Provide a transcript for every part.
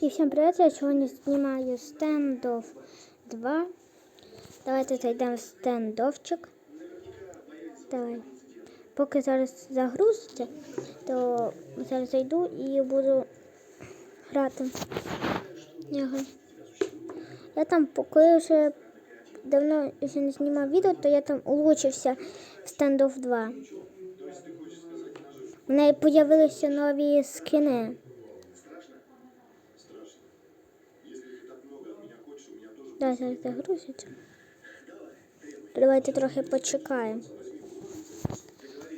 І всім привіт, я сьогодні знімаю стендов 2. Давайте зайдемо в стендовчик. Давай. Поки зараз загрузиться, то зараз зайду і буду грати. в нього. Я там, коли вже давно вже не знімав відео, то я там улучшився в стендов 2. У неї з'явилися нові скини. Зараз загрузиться. Давайте трохи почекаємо.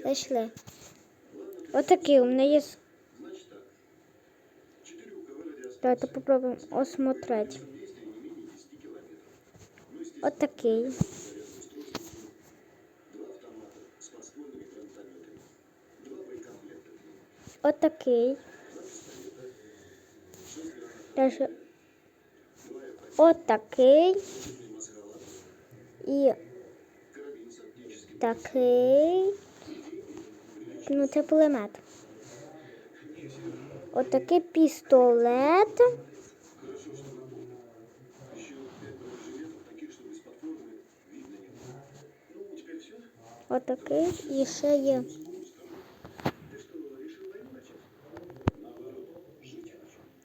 Зайшли. Отакий у мене є. Давайте попробуємо осмотреть. Отакий. Отакий. Даже отакий. І такий. Ну, це пулемет. Отакий пістолет. Отакий і ще є.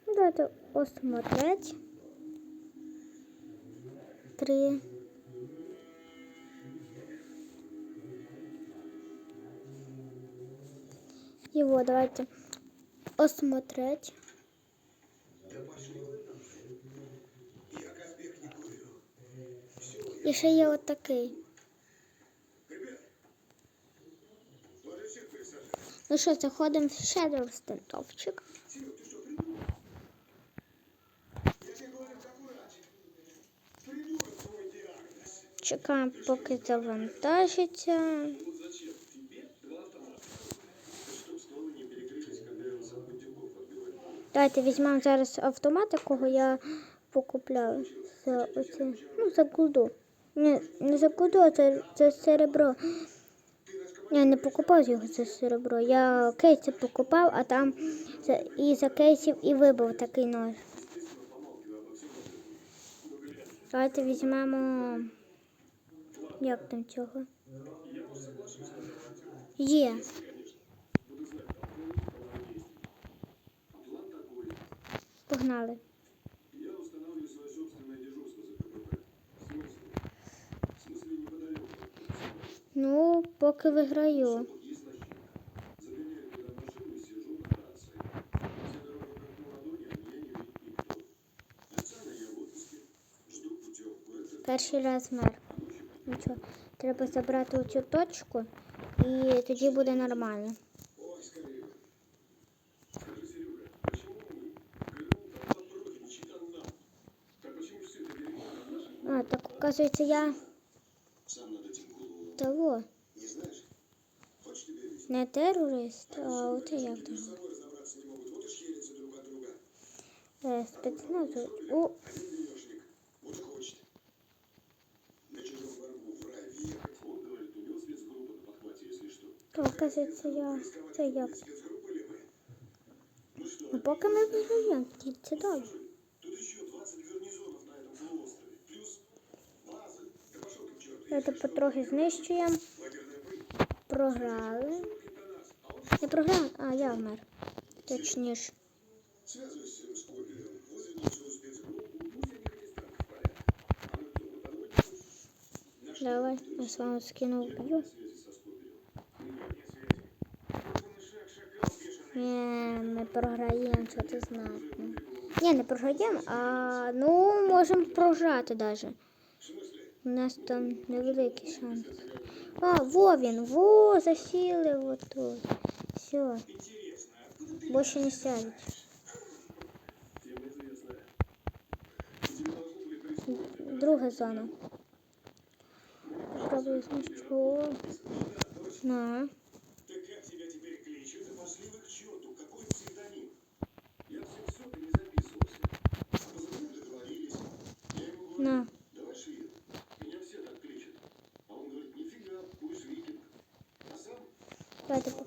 Ну, Давайте осмотреть. Три. Его давайте осмотреть. І ще є отакий. Ну що, заходимо в Shadow стентовчик. Чекаємо, поки завантажиться. Давайте візьмемо зараз автомат, якого я покупляв за оце, ну, за голду. Ні, не за голду, а за, за серебро. Я не покупав його за серебро. Я кейси покупав, а там і за кейсів і вибив такий нож. Давайте візьмемо. Як там цього? Є. Погнали. Я устанавливаю свое собственное дежурство за КПП. В смысле? В смысле неподалеку. Ну, поки виграю. Есть лощинка. Загоняю туда машину и сижу на рации. Все дороги как на ладони, а меня не видит никто. Официально я в отпуске. Жду путевку. Это Перший раз мер. Нічого. Треба забрати оцю точку і тоді буде нормально. Скажи, Серега, почему мы? ГРУ там подпродничает, а нам? Так почему все это то оказується я. Це як. Спецгруппа ли мы? Ну что, Ну поки ми виграємо, це добре. тут еще 20 гарнизонов на этом полуострове. Плюс базы. Да пошел ты к черту. Давайте потрохи знищуємо. Лагерная пыль. Програли. Смотрит на нас. А он Не програли, а я вмер. Точніше. связывайся с Скобелем. Вызови мне свою Ні, ми програємо, що ти знатно. Ні, не програємо, а ну можемо програти навіть. В смысле? У нас там невеликий шанс. А, во він, во, засіли вот тут. Все, Интересно, откуда ты більше не сядуть. Тема известная. Тебе должны были присутствовать. Друга зона. Попробую знищу. На.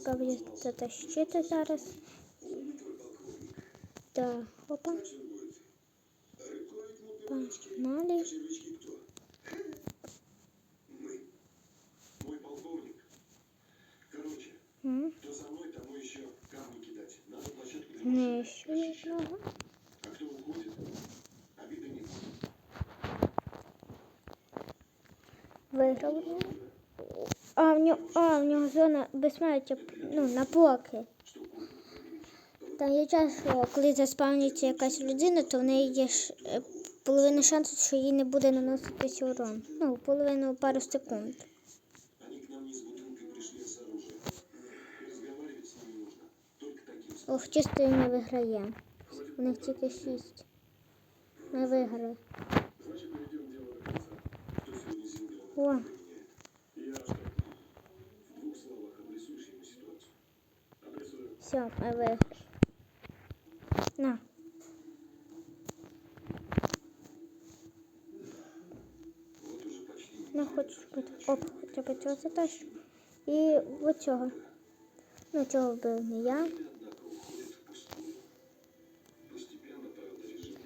попробую затащити зараз. умный твой полковник. Да, опа. Значит, будет Погнали. Червячки кто? Мы. Мой полковник. Короче, М, кто за мной, тому еще камни кидать. Надо площадку для Не машин. ще одного. А кто уходит, обиды не будет. Виграв. А в нього, а, в нього зона безсмертя, ну, на поки. Там є час, що коли заспавнюється якась людина, то в неї є е, половина шансу, що їй не буде наноситись урон. Ну, половину пару секунд. Не. Ох, чисто і не виграє. У них тільки шість. Ми виграли. Значит, Все, ми виграли. На. Не Ну, хочу бути. Оп, б цього затащу. І от цього. Ну, цього вбив не я.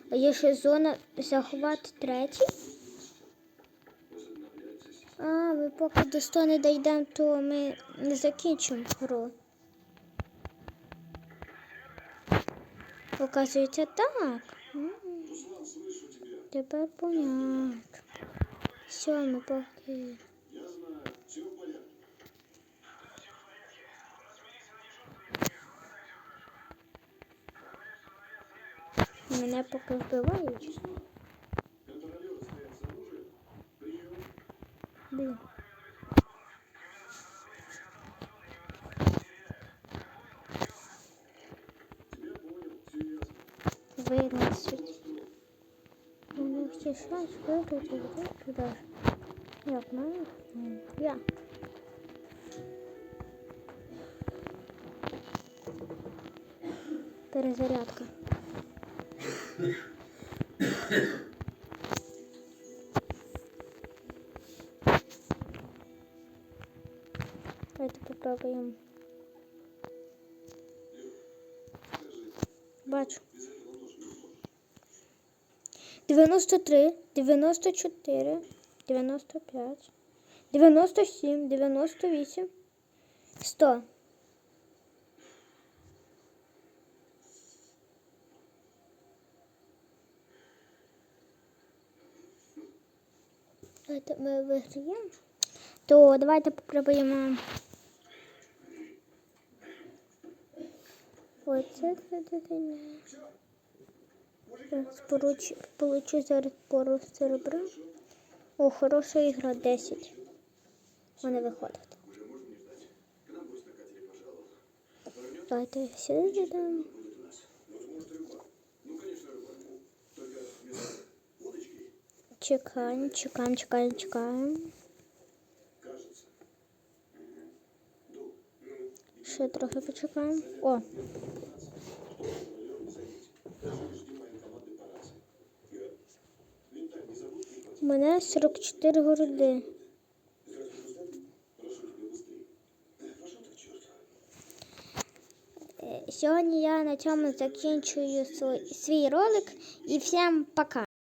А є ще зона захват третій. А, ми поки до 100 не дійдемо, то ми не закінчимо гру. Оказується так. Тепер понятно. Все, ми поки. Мене поки вбивають. Блін. Вони всі шанс виграти туди ж. Як мене? М, Я. Перезарядка. Давайте попробуємо. Скажи, Бачу. без этого нож не можешь. 93, 94, 95, 97, 98, 100. Давайте ми виграємо. То давайте попробуємо. Оце це Поруч, получу зараз пору серебра. О, хороша ігра 10. Вони виходить. Давайте сюди удочки, Чекаємо, чекаємо, чекаємо, чекаємо. Ще трохи почекаємо. О, мене 44 городи. Е, Сьогодні я на цьому закінчую свій ролик і всім пока.